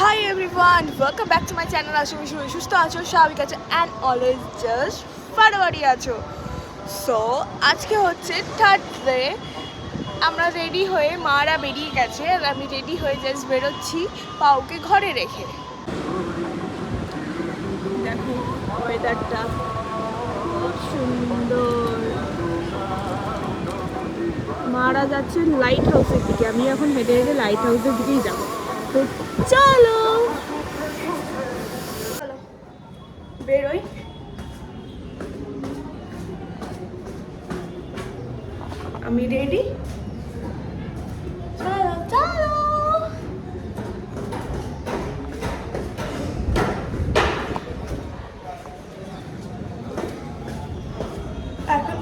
Hi everyone welcome back to my channel আশা করি সবাই সুস্থ আছো, স্বাভাবিক আছো অ্যান্ড অলওয়েজ জাস্ট ফাটাফাটি আছো। সো আজকে হচ্ছে থার্ড ডে আমরা রেডি হয়ে মারা বেরিয়ে গেছে। আর আমি রেডি হয়ে জাস্ট বেরোচ্ছি পাউকে ঘরে রেখে। দেখো ওয়েদারটা সুন্দর। মারা যাচ্ছে লাইট হাউসের দিকে। আমি এখন হেঁটে হেঁটে লাইট হাউসের দিকেই যাব। তো চলো। বেরোই। আমি রেডি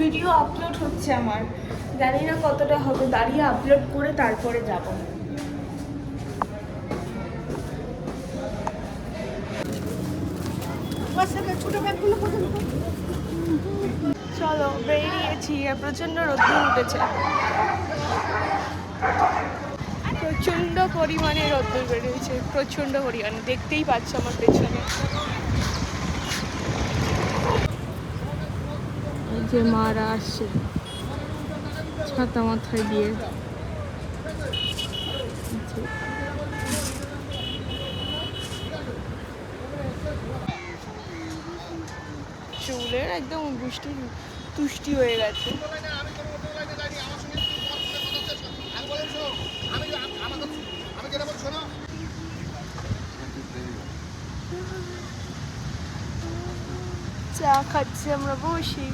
ভিডিও আপলোড হচ্ছে আমার। জানি না কতটা হবে, দাঁড়িয়ে আপলোড করে তারপরে যাব। চলো বেরিয়েছি প্রচণ্ড রোদ্দুর উঠেছে। প্রচণ্ড পরিমাণে রোদ্দুর বেরিয়েছে। প্রচণ্ড পরিমাণে। দেখতেই পাচ্ছ আমার পেছনে। যে মারা আসছে। ছাতা মাথায় দিয়ে। চুলের একদম গুষ্টি তুষ্টি হয়ে গেছে। চা খাচ্ছি আমরা বসি।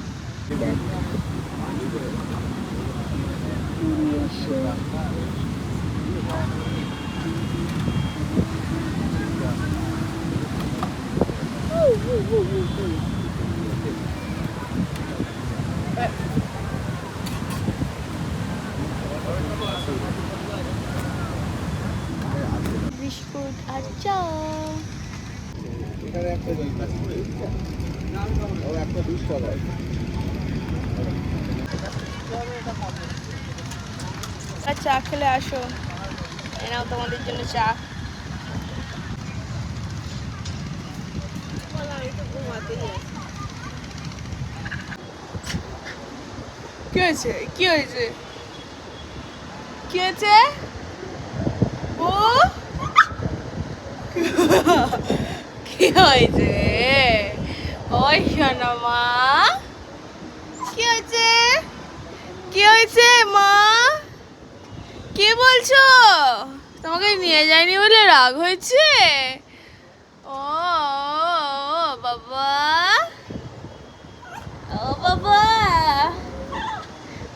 বিস্কুট আর চা এখানে চা খেলে আসো। এনাও তোমাদের জন্য চা। কি হয়েছে? কি হয়েছে? কি হয়েছে? ও? কি হয়েছে মা। কি হয়েছে? কি হয়েছে মা? কি বলছো? তোমাকে নিয়ে যায়নি বলে রাগ হয়েছে? ও, বাবা। ও বাবা।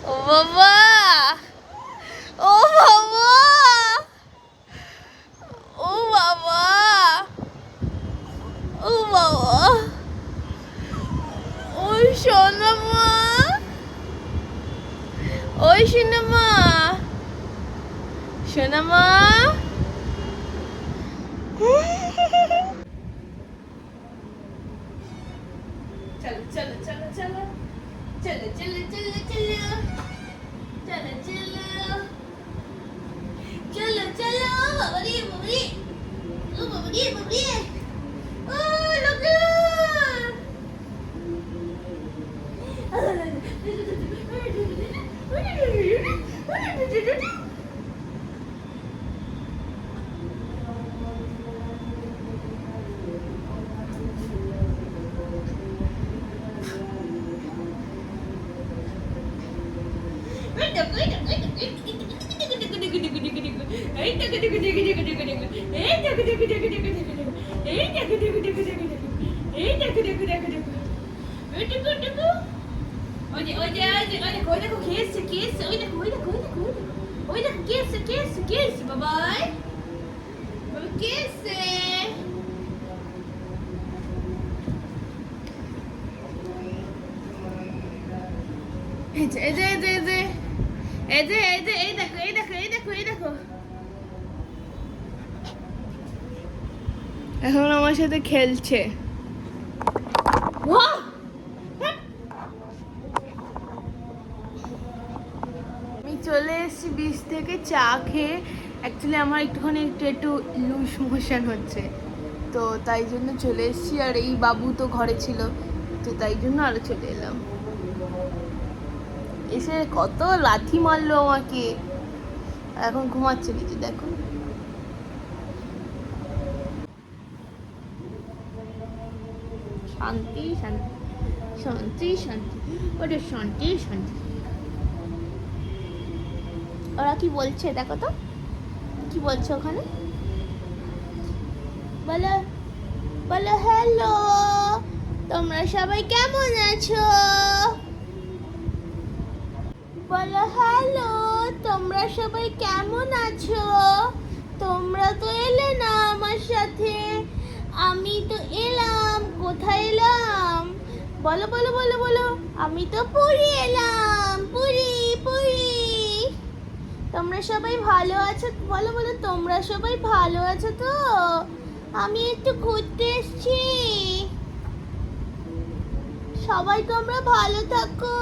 ও, বাবা। Bubble, bubble, bubble. এই দেখো দেখো দেখো দেখো দেখো দেখো এই দেখো দেখো দেখো দেখো দেখো দেখো এই দেখো দেখো দেখো দেখো দেখো এই দেখো দেখো দেখো দেখো এই দেখো দেখো ওই যে ওই যে ওই দেখো ওই দেখো খেয়েছে খেয়েছে ওই দেখো ওই দেখো ওই দেখো ওই দেখো খেয়েছে খেয়েছে খেয়েছে বাবাই বাবা খেয়েছে এই যে এই যে এই যে এই যে এই যে এই এখন আমার সাথে খেলছে! আমি চলে এসেছি বিচ থেকে চা খেয়ে। অ্যাকচুয়ালি আমার একটুখানি একটু একটু লুজ মোশন হচ্ছে। তো তাই জন্য চলে এসেছি আর এই বাবু তো ঘরে ছিল। তো তাই জন্য আরও চলে এলাম। এসে কত লাথি মারলো আমাকে। এখন ঘুমাচ্ছে নিচে দেখো শান্তি শান্তি শান্তি শান্তি। ওটা শান্তি শান্তি। ওরা কি বলছে, দেখো তো। কি বলছে ওখানে? বলো বলো হ্যালো তোমরা সবাই কেমন আছো? বলো হ্যালো তোমরা সবাই কেমন আছো? তোমরা তো এলে না আমার সাথে। আমি তো এলাম কোথায় এলাম? বলো বলো বলো বলো। আমি তো পুরী এলাম। পুরী পুরী। তোমরা সবাই ভালো আছো? বলো বলো, তোমরা সবাই ভালো আছো তো? আমি একটু ঘুরতে এসেছি। সবাই তোমরা ভালো থাকো।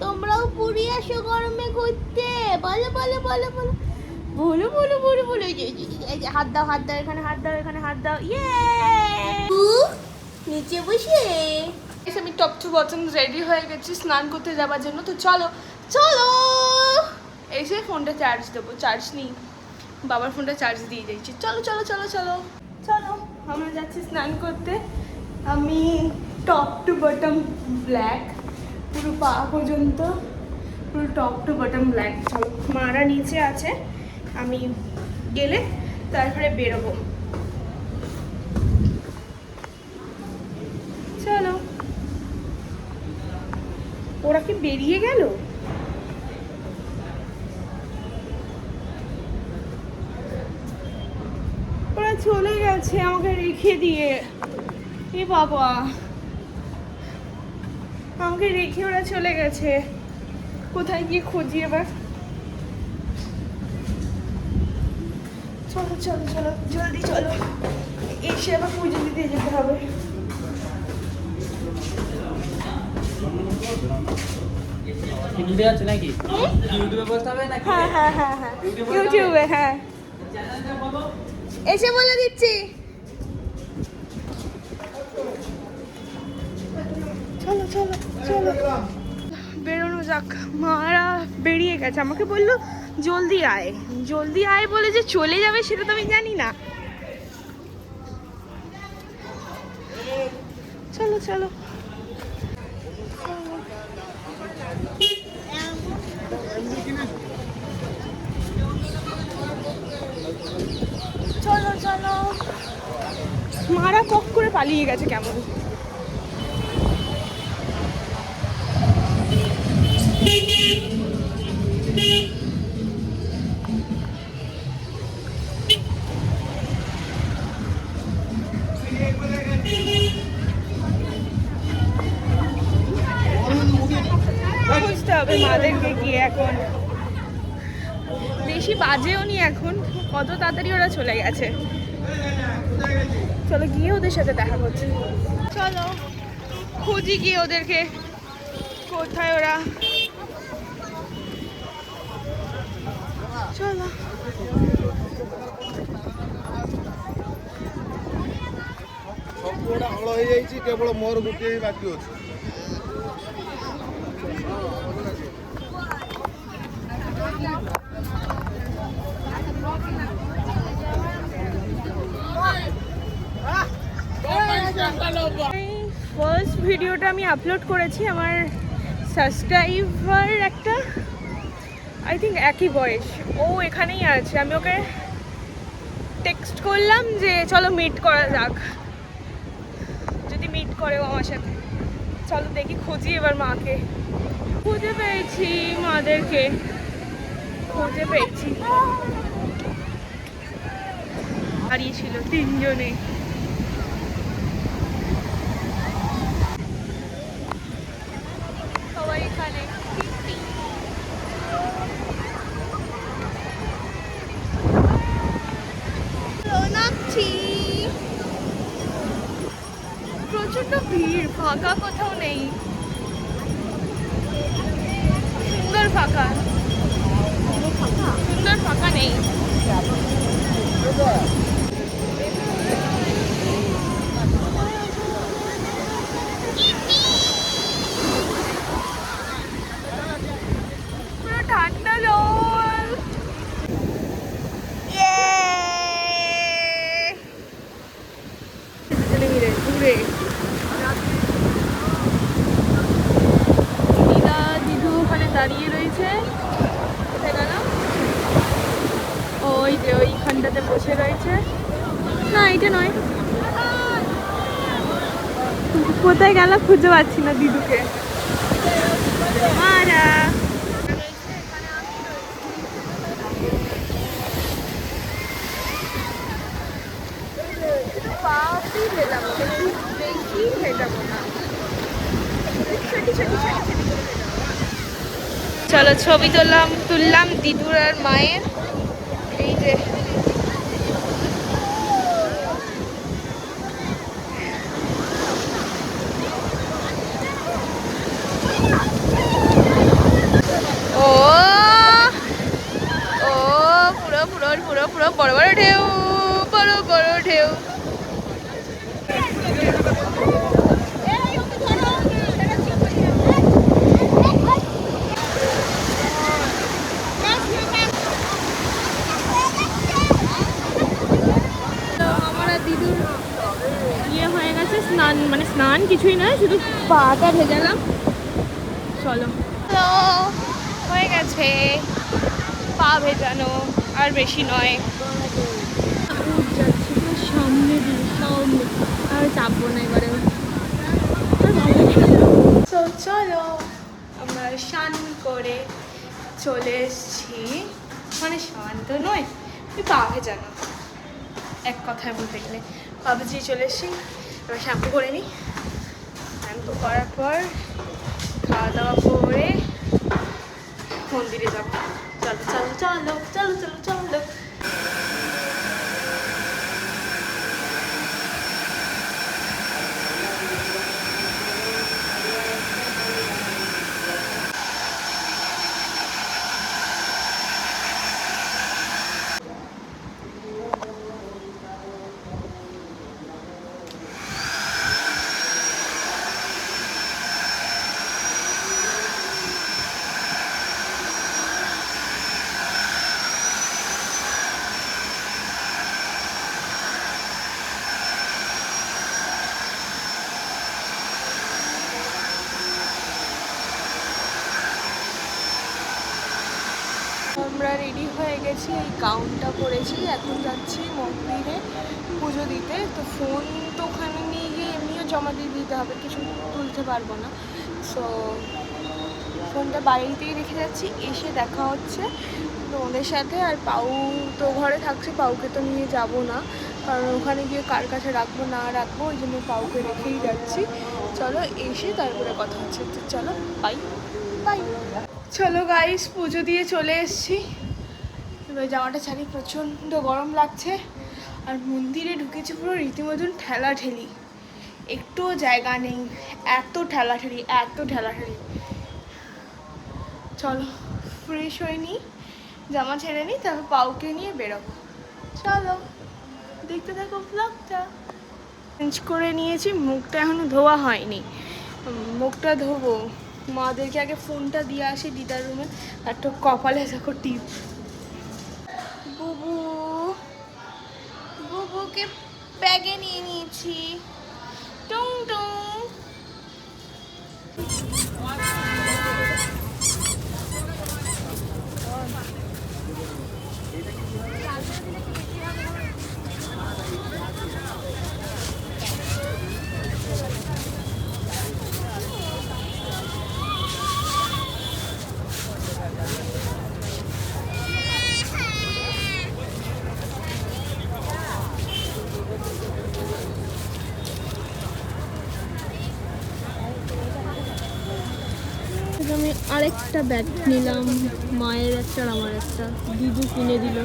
তোমরাও পুরী আসো গরমে ঘুরতে। বলো বলো বলো বলো। বলো বলো বলো বলো। হাত দাও হাত দাও, এখানে হাত দাও, এখানে হাত দাও। ইয়ে নিচে বসে। আমি টপ টু বটন রেডি হয়ে গেছি স্নান করতে যাওয়ার জন্য। তো চলো চলো। এসে ফোনটা চার্জ দেবো চার্জ নিই। বাবার ফোনটা চার্জ দিয়ে যাচ্ছি চলো চলো চলো চলো। চলো, আমরা যাচ্ছি স্নান করতে। আমি টপ টু বটম ব্ল্যাক পুরো পা পর্যন্ত পুরো টপ টু বটম ব্ল্যাক চলো, মারা নিচে আছে। আমি গেলে তারপরে বেরোবো চলো ওরা কি বেরিয়ে গেল? ওরা চলে গেছে, আমাকে রেখে দিয়ে। এ বাবা। আমাকে রেখে ওরা চলে গেছে। কোথায় গিয়ে খুঁজি এবার? চলো চলো চলো, জলদি চলো। এসে আবার পুজো দিতে যেতে হবে। আছে নাকি? ইউটিউবে বসতে হবে নাকি? হ্যাঁ হ্যাঁ হ্যাঁ হ্যাঁ। ইউটিউবে হ্যাঁ। এসে বলে দিচ্ছি। চলো চলো চলো। বেরোনো যাক। মারা বেরিয়ে গেছে। আমাকে বলল জলদি আয়। জলদি আয় বলে যে চলে যাবে সেটা তো আমি জানি না। চলো চলো চলো মারা কক করে পালিয়ে গেছে কেমন? বুঝতে হবে মাদেরকে গিয়ে এখন। বেশি বাজেও নি এখন, কত তাড়াতাড়ি ওরা চলে গেছে। চলো গিয়ে ওদের সাথে দেখা করছি চলো খুঁজি গিয়ে ওদেরকে কোথায় ওরা চলো ସବୁଗୁଡ଼ା ହଳ ହେଇଯାଇଛି କେବଳ ମୋର ଗୋଟିଏ ହିଁ ବାକି ଅଛି ফার্স্ট ভিডিওটা আমি আপলোড করেছি আমার সাবস্ক্রাইবার একটা আই থিঙ্ক একই বয়স। ও এখানেই আছে। আমি ওকে টেক্সট করলাম যে, চলো মিট করা যাক। যদি মিট করে ও আমার সাথে। চলো দেখি, খুঁজি এবার মাকে। খুঁজে পেয়েছি মাদেরকে। খুঁজে পেয়েছি। হারিয়েছিল তিনজনে সবাই এখানে নামছি প্রচণ্ড ভিড় ফাঁকা কোথাও নেই সুন্দর ফাঁকা সুন্দর ফাঁকা নেই পুরো ঠান্ডা জল দুজনে মিলে ঘুরে দিদা দিদু ওখানে দাঁড়িয়ে রয়েছে কোথায় গেল ওই যে ওইখানটাতে বসে রয়েছে না নয়। কোথায় গেল খুঁজে পাচ্ছি না দিদুকে। চলো ছবি তুললাম তুললাম দিদুর আর মায়ের। এই যে ও ও পুরো পুরো পুরো পুরো বড় বড় ঢেউ বড় বড় ঢেউ তো আমার আর দিদুর ইয়ে হয়ে গেছে স্নান কিছুই নয় শুধু পাটা ভেজালাম। চলো। হ্যালো হয়ে গেছে। পা ভেজানো আর বেশি নয়। সামনে সামনে। আর চাপবো না এবারে। তো চলো আমরা স্নান করে চলে এসেছি। মানে স্নান তো নয় তুই পা ভেজানো। এক কথায় বলতে গেলে পা চলে এসেছি। এবার শ্যাম্পু করে নিই শ্যাম্পু করার পর খাওয়া দাওয়া করে মন্দিরে যাব। চলো চলো চলো চলো চলো চলো আমরা রেডি হয়ে গেছি এই গাউনটা পরেছি এখন যাচ্ছি মন্দিরে পুজো দিতে। তো ফোন তো ওখানে নিয়ে গিয়ে এমনিও জমা দিয়ে দিতে হবে, কিছু তুলতে পারব না। সো ফোনটা বাড়িতেই রেখে যাচ্ছি, এসে দেখা হচ্ছে। তো ওদের সাথে আর পাউ তো ঘরে থাকছে, পাউকে তো নিয়ে যাব না। কারণ ওখানে গিয়ে কার কাছে রাখব, না রাখব, ওই জন্য পাউকে রেখেই যাচ্ছি। চলো এসে তারপরে কথা হচ্ছে। চলো বাই বাই চলো গাইস পুজো দিয়ে চলে এসেছি। এবার জামাটা ছাড়ি, প্রচণ্ড গরম লাগছে। আর মন্দিরে ঢুকেছি পুরো রীতিমতন ঠেলা ঠেলি একটুও জায়গা নেই, এত ঠেলা ঠেলি এত ঠেলা ঠেলি চলো ফ্রেশ হয়ে জামা ছেড়ে নিই তারপর পাউকে নিয়ে বেরোবো। চলো, দেখতে থাকো ব্লগটা চেঞ্জ করে নিয়েছি, মুখটা এখনও ধোয়া হয়নি। মুখটা ধোবো। মাদেরকে আগে ফোনটা দিয়ে আসি দিদার রুমে আর তো কপালে দেখো টিপ বুবুকে ব্যাগে নিয়ে নিয়েছি। টুং টুং আমি আরেকটা ব্যাগ নিলাম মায়ের একটা আর আমার একটা। দিদু কিনে দিল।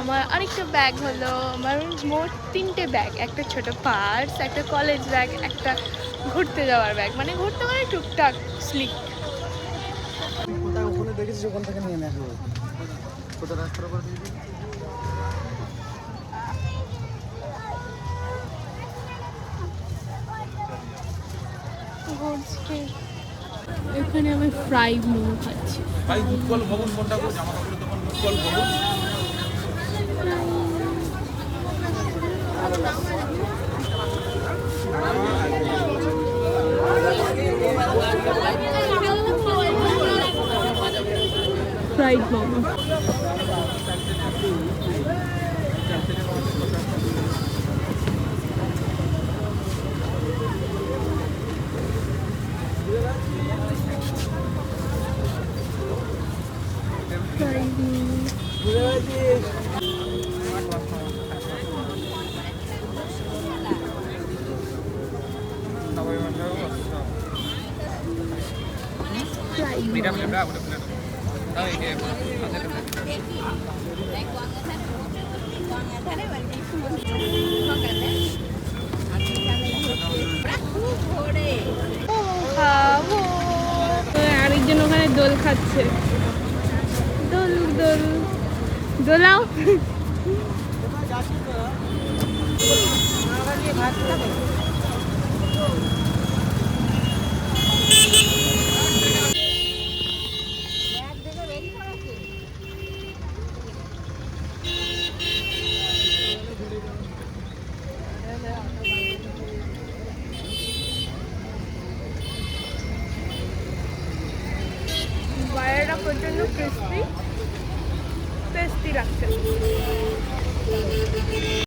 আমার আরেকটা ব্যাগ হলো আমার মোট তিনটে ব্যাগ একটা ছোট পার্স একটা কলেজ ব্যাগ একটা ঘুরতে যাওয়ার ব্যাগ মানে ঘুরতে মানে টুকটাক স্লিপ কোথায় ওখানে দেখেছিস ওখান থেকে নিয়ে নেব কোথায় রাস্তার এখানে আমি ফ্রাই মোমো খাচ্ছি। ভাই উৎকল ভবন কোনটা গো জামা কাপড়ের দোকান উৎকল ভবন ফ্রাইড মোমো আরেকজন ওখানে দোল খাচ্ছে। দোল দোল। দোলাও। বাইরেটা